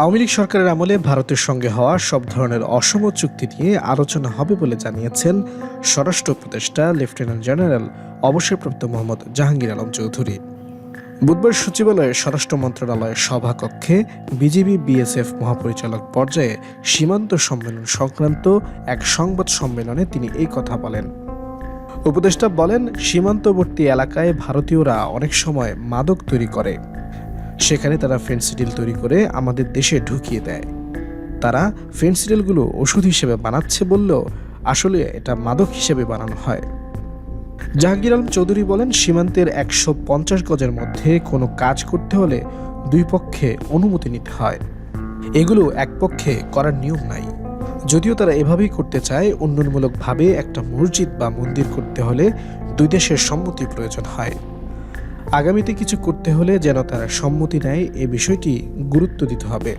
আওয়ামী লীগ সরকারের আমলে ভারতের সঙ্গে হওয়া সব ধরনের অসম চুক্তি নিয়ে আলোচনা হবে বলে জানিয়েছেন স্বরাষ্ট্র উপদেষ্টা লেফটেন্যান্ট জেনারেল অবসরপ্রাপ্ত মোহাম্মদ জাহাঙ্গীর আলম চৌধুরী। বুধবার সচিবালয়ে স্বরাষ্ট্র মন্ত্রণালয়ের সভাকক্ষে বিজিবি বিএসএফ মহাপরিচালক পর্যায়ে সীমান্ত সম্মেলন সংক্রান্ত এক সংবাদ সম্মেলনে তিনি এই কথা বলেন। উপদেষ্টা বলেন, সীমান্তবর্তী এলাকায় ভারতীয়রা অনেক সময় মাদক তৈরি করে। সেখানে তারা ফেন্সিডিল তৈরি করে আমাদের দেশে ঢুকিয়ে দেয়। তারা ফেন্সিডিলগুলো ওষুধ হিসেবে বানাচ্ছে বললেও আসলে এটা মাদক হিসেবে বানানো হয়। জাহাঙ্গীর আলম চৌধুরী বলেন, সীমান্তের একশো পঞ্চাশ গজের মধ্যে কোনো কাজ করতে হলে দুই পক্ষে অনুমতি নিতে হয়। এগুলো এক পক্ষে করার নিয়ম নাই। যদিও তারা এভাবেই করতে চায়, উন্নয়নমূলকভাবে একটা মসজিদ বা মন্দির করতে হলে দুই দেশের সম্মতি প্রয়োজন হয়। আগামীতে কিছু করতে হলে যেন তারা সম্মতি নেয় এ বিষয়টি গুরুত্ব দিতে হবে।